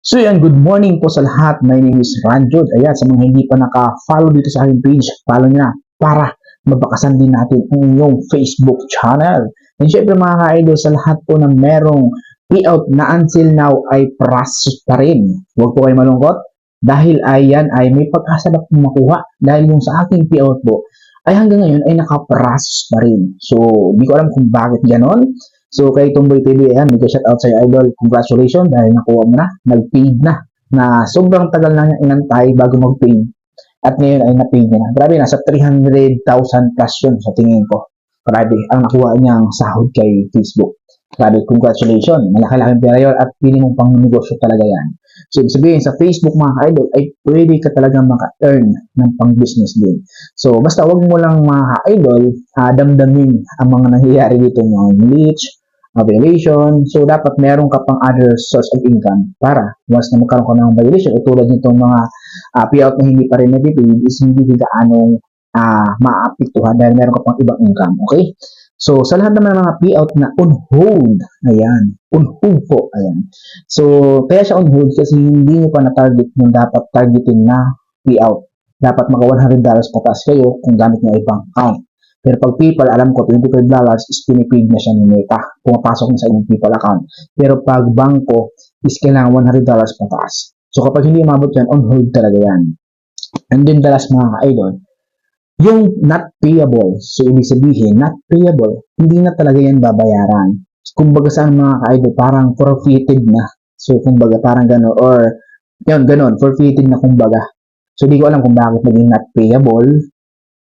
So yan, good morning po sa lahat. My name is Ranjod. Ayan, sa mga hindi pa naka-follow dito sa aking page, follow nyo na para mabakasan din natin ang inyong Facebook channel. And syempre mga ka-idol, sa lahat po na merong payout na until now ay process pa rin. Huwag po kayo malungkot dahil ay yan ay may pag-asa na po makuha dahil yung sa aking payout po ay hanggang ngayon ay naka-process pa rin. So, di ko alam kung bakit ganon. So, kay Tumboy TV, ayan, mega shout out sa idol. Congratulations dahil nakuha mo na, nag-paid na, na sobrang tagal na inantay bago mag-paid. At ngayon ay na-paid na. Grabe, nasa 300,000 plus yun sa tingin ko. Grabe, ang nakuha niyang sahod kay Facebook. Grabe, congratulations. Malaki-laking pera yun at pili mong pang negosyo talaga yan. So, ibig sabihin, sa Facebook mga ka-idol, ay pwede ka talaga maka-earn ng pang-business din. So, basta wag mo lang mga ka-idol, ah, damdamin ang mga nangyayari dito, mga glitch, uh, violation. So, dapat meron ka pang other source of income para once na magkaroon ka ng violation, o tulad nitong mga uh, payout na hindi pa rin nabibig, is hindi gaanong uh, maapektuhan dahil meron ka pang ibang income. Okay? So, sa lahat naman ng mga payout na on hold, ayan, on hold po, ayan. So, kaya siya on hold kasi hindi mo pa na-target yung dapat targetin na payout. Dapat maka $100 pataas kayo kung gamit nyo ibang account. Pero pag PayPal, alam ko, $25 is pinipaid na siya ni Meta. Pumapasok na sa inyong PayPal account. Pero pag bangko, is kailangan $100 pataas. So kapag hindi umabot yan, on hold talaga yan. And then the last mga ka-idol, yung not payable, so ibig sabihin, not payable, hindi na talaga yan babayaran. Kumbaga saan mga ka-idol, parang forfeited na. So kumbaga parang gano'n, or yun, gano'n, forfeited na kumbaga. So di ko alam kung bakit naging not payable.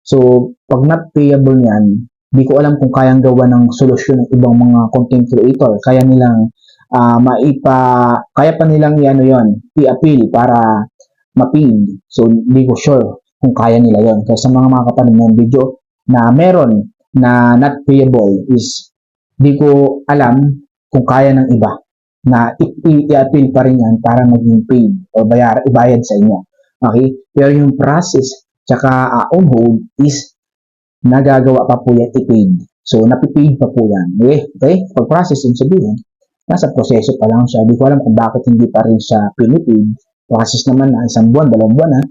So pag not payable yan, di ko alam kung kayang gawa ng solusyon ng ibang mga content creator. Kaya nilang uh, maipa, kaya pa nilang ano yon i-appeal para ma-paid. So, di ko sure kung kaya nila yon Kasi sa mga makakapanood ng video na meron na not payable is di ko alam kung kaya ng iba na i-appeal pa rin yan para maging paid o bayar, ibayad sa inyo. Okay? Pero yung process tsaka uh, on hold is nagagawa pa po yan i-paid. So, napipaid pa po yan. Okay? okay? Pag-process yung sabihin, nasa proseso pa lang siya. Hindi ko alam kung bakit hindi pa rin siya pinipaid. Process naman na isang buwan, dalawang buwan na.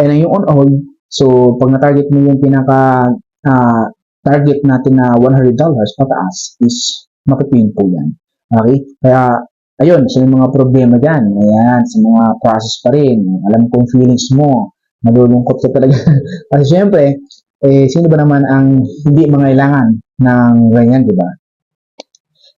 And yung on hold, so pag na-target mo yung pinaka uh, target natin na $100 pataas is mapipaid po yan. Okay? Kaya, ayun, sa mga problema dyan, ayan, sa mga process pa rin, alam kong feelings mo, malulungkot ka talaga. Kasi syempre, eh, sino ba naman ang hindi mangailangan ng ganyan, di ba?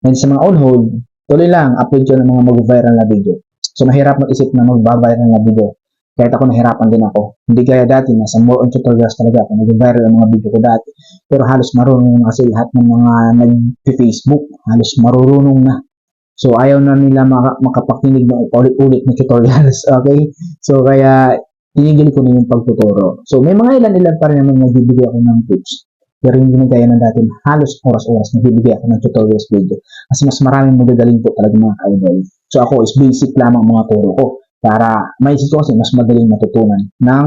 And sa mga on hold, tuloy lang, upload yun ng mga mag-viral na video. So, mahirap mag-isip na mag-viral na video. Kahit ako nahirapan din ako. Hindi kaya dati, nasa more on tutorials talaga ako. Nag-viral ang mga video ko dati. Pero halos marunong na kasi lahat ng mga nag-Facebook. Halos marunong na. So, ayaw na nila maka- makapakinig ng ulit-ulit na tutorials. Okay? So, kaya tinigil ko na yung pagtuturo. So, may mga ilan-ilan pa rin naman nagbibigay ako ng tips. Pero hindi na gaya ng dati, halos oras-oras nagbibigay ako ng tutorials video. Kasi mas maraming magagaling po talaga mga ka-idol. So, ako is basic lamang mga turo ko para may kasi mas madaling matutunan ng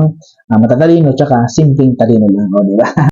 uh, matatalino tsaka simpleng talino lang, o, di ba?